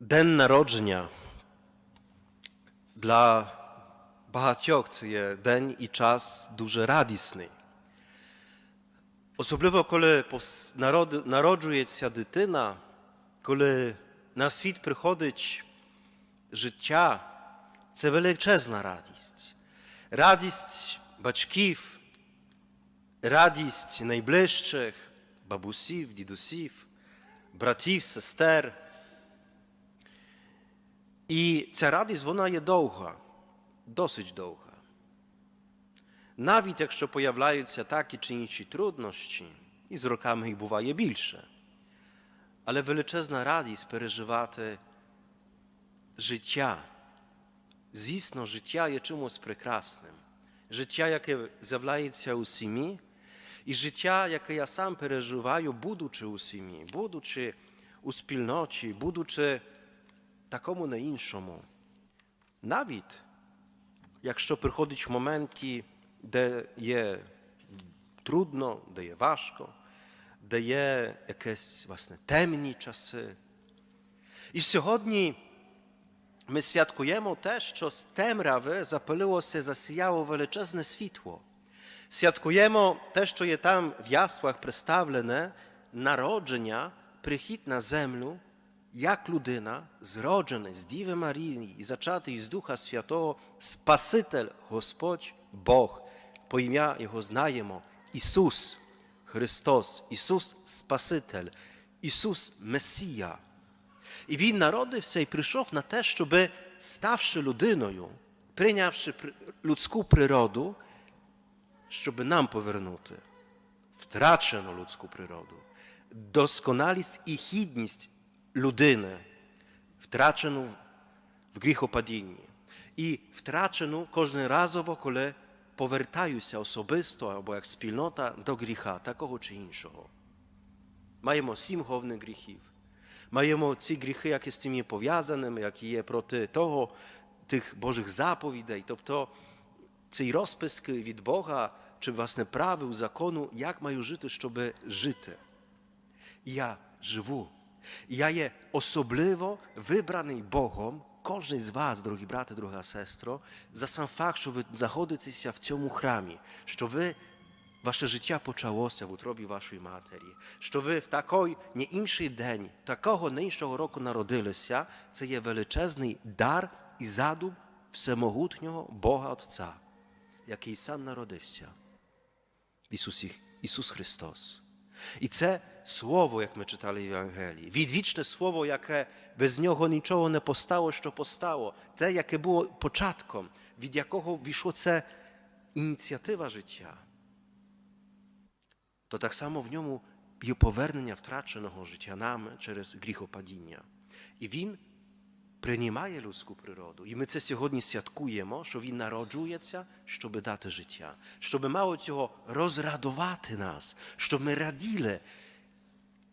День народження для багатьох це є день і час дуже радісний. Особливо коли пос- народ- народжується дитина, коли на світ приходить життя, це величезна радість. Радість батьків, радість найближчих, бабусів, дідусів, братів, сестер. І ця радість вона є довга, досить довга. Навіть якщо появляються такі чи інші труднощі, і з роками їх буває більше, але величезна радість переживати життя. Звісно, життя є чимось прекрасним. Життя, яке з'являється у сім'ї, і життя, яке я сам переживаю, будучи у сім'ї, будучи у спільноті, будучи Такому на іншому. Навіть якщо приходить моменти, де є трудно, де є важко, де є якісь власне темні часи. І сьогодні ми святкуємо те, що з темряви запалилося, засіяло величезне світло. Святкуємо те, що є там в яслах представлене, народження, прихід на землю, як людина, зроджений з Діви Марії і зачатий з Духа Святого, Спаситель Господь Бог, по ім'я Його знаємо, Ісус Христос, Ісус Спаситель, Ісус Месія. І він народився і прийшов на те, щоб, ставши людиною, прийнявши людську природу, щоб нам повернути втрачену людську природу, досконалість і гідність людини, втрачену в гріхопадінні, і втрачену кожен разово, коли повертаюся особисто або як спільнота до гріха, такого чи іншого. Маємо сім головних гріхів. Маємо ці гріхи, які з цим є пов'язаними, які є проти того, тих Божих заповідей, тобто цей розпис від Бога, чи власне правил закону, як маю жити, щоб жити. І я живу. Я є особливо вибраний Богом, кожен з вас, дорогі брати, дорога сестро, за сам факт, що ви знаходитеся в цьому храмі, що ви Ваше життя почалося в утробі вашої матері, що ви в такий не інший день, такого не іншого року народилися, це є величезний дар і задум всемогутнього Бога Отця, який сам народився. Ісус, Ісус Христос. І це Слово, як ми читали в Євангелії, відвічне Слово, яке без нього нічого не постало, що постало, те, яке було початком, від якого війшло це ініціатива життя. То так само в ньому є повернення втраченого життя нами через гріхопадіння. І він приймає людську природу. І ми це сьогодні святкуємо, що він народжується, щоб дати життя, щоб мало цього розрадувати нас, щоб ми раділи,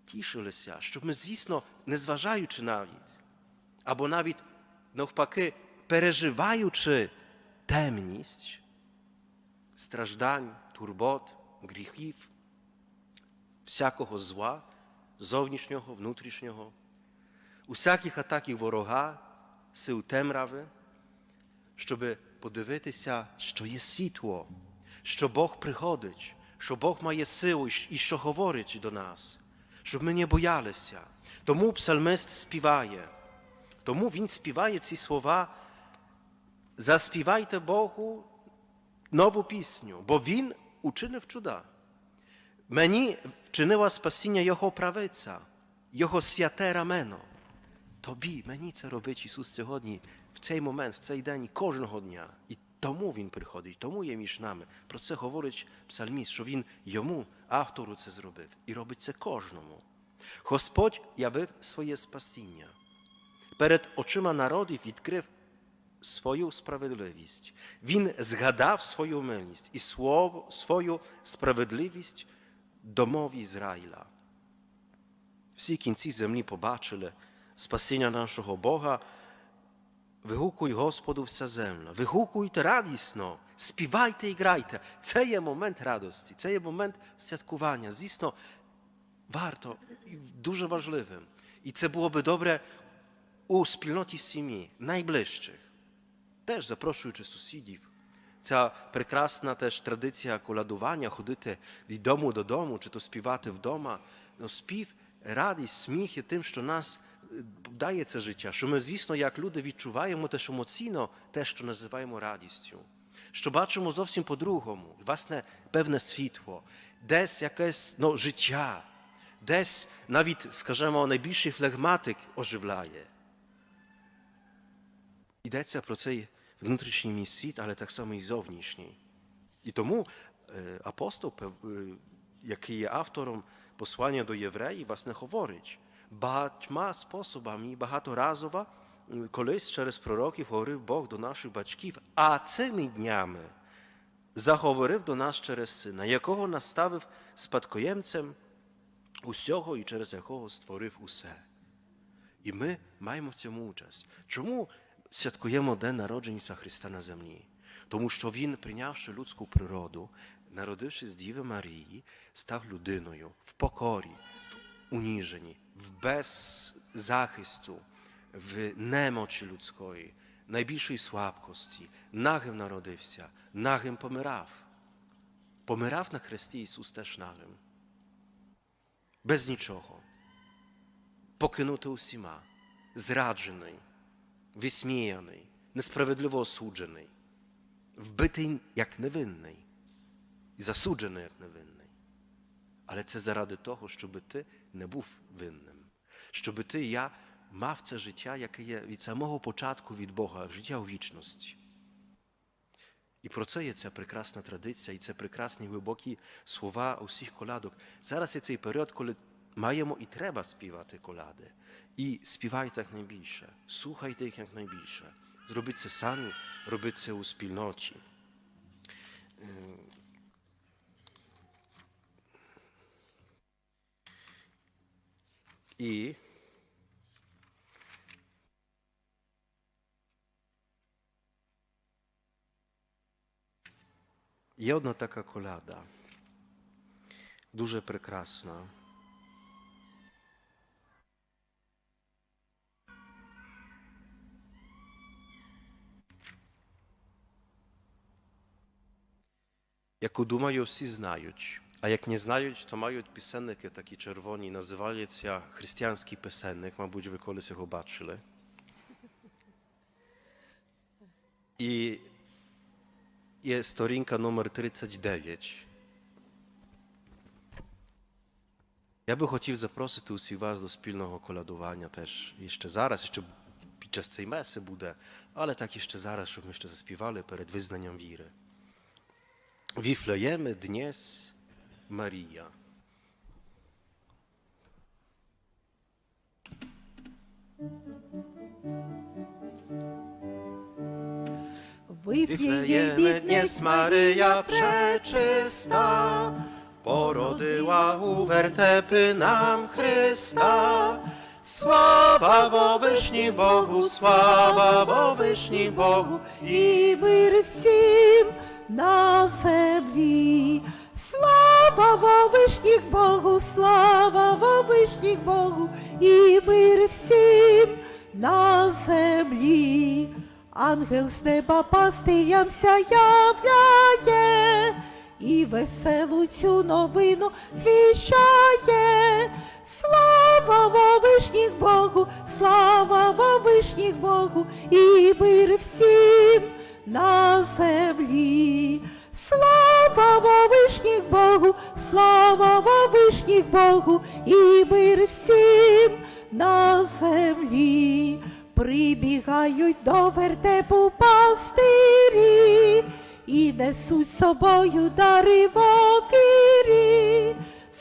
тішилися, щоб ми, звісно, незважаючи навіть, або навіть навпаки, переживаючи темність, страждань, турбот, гріхів, всякого зла, зовнішнього, внутрішнього, усяких атаків ворога, сил темрави, щоб подивитися, що є світло, що Бог приходить, що Бог має силу і що говорить до нас, щоб ми не боялися. Тому псалмист співає, тому він співає ці слова. Заспівайте Богу нову пісню, бо Він учинив чуда. Мені вчинила спасіння Його правиця, Його святе рамено. Тобі, мені це робить Ісус сьогодні, в цей момент, в цей день, кожного дня. І тому Він приходить, тому є між нами. Про це говорить псальміст, що Він йому, автору, це зробив. І робить це кожному. Господь явив своє спасіння. Перед очима народів відкрив свою справедливість. Він згадав свою милість і слово, свою справедливість домов Ізраїля. Всі кінці землі побачили Спасіння нашого Бога. Вигукуй Господу вся земля, вигукуйте радісно, співайте і грайте. Це є момент радості, це є момент святкування. Звісно, варто і дуже важливим. І це було би добре у спільноті сім'ї, найближчих, теж запрошуючи сусідів. Ця прекрасна теж традиція колядування, ходити від дому до дому, чи то співати вдома. Ну, спів, радість, сміх є тим, що нас е, дає це життя. Що ми, звісно, як люди відчуваємо теж емоційно те, що називаємо радістю. Що бачимо зовсім по-другому, власне, певне світло, десь якесь ну, життя, десь навіть, скажімо, найбільший флегматик оживляє. Йдеться про цей внутрішній мій світ, але так само і зовнішній. І тому е, апостол, пев- е, який є автором послання до євреїв, власне говорить Багатьма способами, багаторазово, колись через пророків говорив Бог до наших батьків, а цими днями заговорив до нас через сина, якого наставив спадкоємцем усього і через якого створив усе. І ми маємо в цьому участь. Чому святкуємо День народження Христа на землі? Тому що Він, прийнявши людську природу, народившись з Діви Марії, став людиною в покорі, в уніженні, в беззахисту, в немочі людської, найбільшої слабкості, нагим народився, нагим помирав. Помирав на хресті Ісус теж нагим. Без нічого покинути усіма, зраджений, висміяний, несправедливо осуджений, вбитий як невинний і засуджений як невинний. Але це заради того, щоб ти не був винним, щоб ти і я мав це життя, яке є від самого початку від Бога, життя у вічності. І про це є ця прекрасна традиція, і це прекрасні глибокі слова усіх колядок. Зараз є цей період, коли маємо і треба співати коляди. І співайте якнайбільше, слухайте їх якнайбільше. Зробіть це самі, робіть це у спільноті. І Є одна така коляда, дуже прекрасна. Яку думаю, всі знають. А як не знають, то мають писенники такі червоні, називаються християнський писенник, мабуть, ви колись його бачили. І є сторінка номер 39. Я би хотів запросити усіх вас до спільного колядування теж ще зараз, ще під час цієї меси буде, але так і ще зараз, щоб ми ще заспівали перед визнанням віри. Віфлеєме днес Марія. Wiflejemy dnes Maryja przeczysta, Porodyła u wertepy nam Chrysta. Sława wo wyśni Bogu, sława wo wyśni Bogu. і мир всім на землі. Слава во вишніх Богу, слава во вишніх Богу, і мир всім на землі. Ангел з неба пастирям являє, і веселу цю новину звіщає. Слава во вишніх Богу, слава во вишніх Богу, і мир всім на землі. Слава во вишніх Богу, слава во вишніх Богу, і мир всім на землі. Прибігають до вертепу пастирі і несуть собою дари в офірі.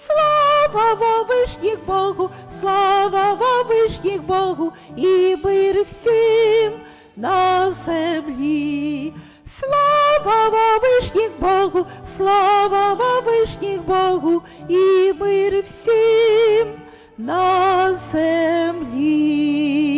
Слава во вишніх Богу, слава во вишніх Богу, і мир всім на землі. Слава Вишніх Богу, слава Вишніх Богу і мир всім на землі.